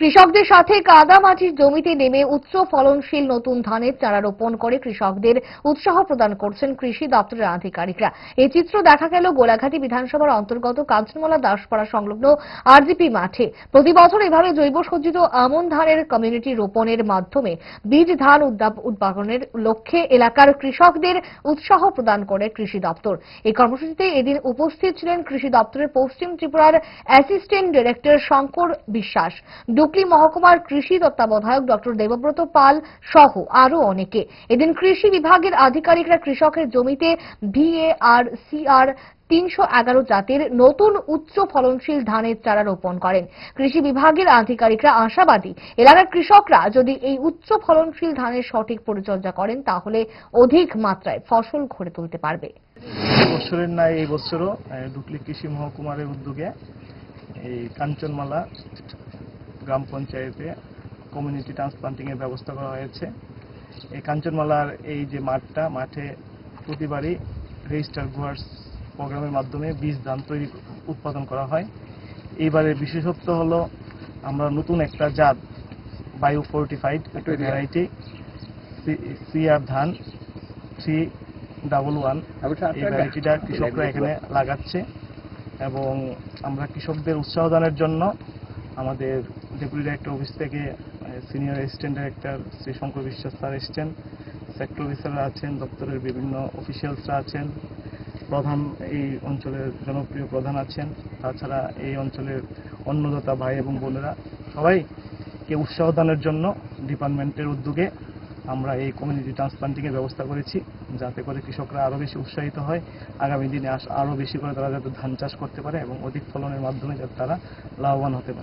কৃষকদের সাথে কাদামাটির জমিতে নেমে উচ্চ ফলনশীল নতুন ধানের চারা রোপণ করে কৃষকদের উৎসাহ প্রদান করছেন কৃষি দপ্তরের আধিকারিকরা। এই চিত্র দেখা গেল গোলাঘাটি বিধানসভার অন্তর্গত কাঞ্চনমালা দাসপাড়া সংলগ্ন আরজিপি মাঠে। প্রতি বছর এভাবে জৈব সজ্জিত আমন ধানের কমিউনিটি রোপণের মাধ্যমে বীজ ধান উৎপাদনের লক্ষ্যে এলাকার কৃষকদের উৎসাহ প্রদান করে কৃষি দপ্তর। এই কর্মসূচিতে এদিন উপস্থিত ছিলেন কৃষি দপ্তরের পশ্চিম ত্রিপুরার অ্যাসিস্ট্যান্ট ডিরেক্টর শঙ্কর বিশ্বাস। ডুকলি মহকুমার কৃষি তত্ত্বাবধায়ক ডক্টর দেবব্রত পাল সহ আরও অনেকে। এদিন কৃষি বিভাগের আধিকারিকরা কৃষকের জমিতে ভিএআর সিআর তিনশো এগারো জাতের নতুন উচ্চ ফলনশীল ধানের চারা রোপণ করেন। কৃষি বিভাগের আধিকারিকরা আশাবাদী, এলাকার কৃষকরা যদি এই উচ্চ ফলনশীল ধানের সঠিক পরিচর্যা করেন, তাহলে অধিক মাত্রায় ফসল ঘরে তুলতে পারবে। বছরের ন্যায় এই বছরও ডুকলি কৃষি মহকুমারের উদ্যোগে এই কাঞ্চনমালা গ্রাম পঞ্চায়েতে কমিউনিটি ট্রান্সপ্লান্টিংয়ের ব্যবস্থা করা হয়েছে। এই কাঞ্চনমালার এই যে মাঠটা মাঠে প্রতিবারই রেজিস্টার গুয়ার্স প্রোগ্রামের মাধ্যমে বীজ ধান তৈরি উৎপাদন করা হয়। এইবারের বিশেষত্ব হলো আমরা নতুন একটা জাত বায়ু ফোর্টিফাইড একটা ভ্যারাইটি সিআর ধান থ্রি ডাবল ওয়ান। এই ভ্যারাইটিটা কৃষকরা এখানে লাগাচ্ছে। এবং আমরা কৃষকদের উৎসাহ দানের জন্য আমাদের ডেপুটি ডাইরেক্টর অফিস থেকে senior assistant director Shri Shankar Biswas sir এসছেন। সেক্টর অফিসাররা আছেন, দপ্তরের বিভিন্ন অফিসিয়ালসরা আছেন। প্রধান এই অঞ্চলের জনপ্রিয় প্রধান আছেন। তাছাড়া এই অঞ্চলের অন্নদাতা ভাই এবং বোনেরা সবাইকে উৎসাহ দানের জন্য ডিপার্টমেন্টের উদ্যোগে আমরা এই কমিউনিটি ট্রান্সপ্লান্টিংয়ের ব্যবস্থা করেছি, যাতে করে কৃষকরা আরও বেশি উৎসাহিত হয়। আগামী দিনে আরও বেশি করে তারা যাতে ধান চাষ করতে পারে এবং অধিক ফলনের মাধ্যমে যাতে তারা লাভবান হতে পারে।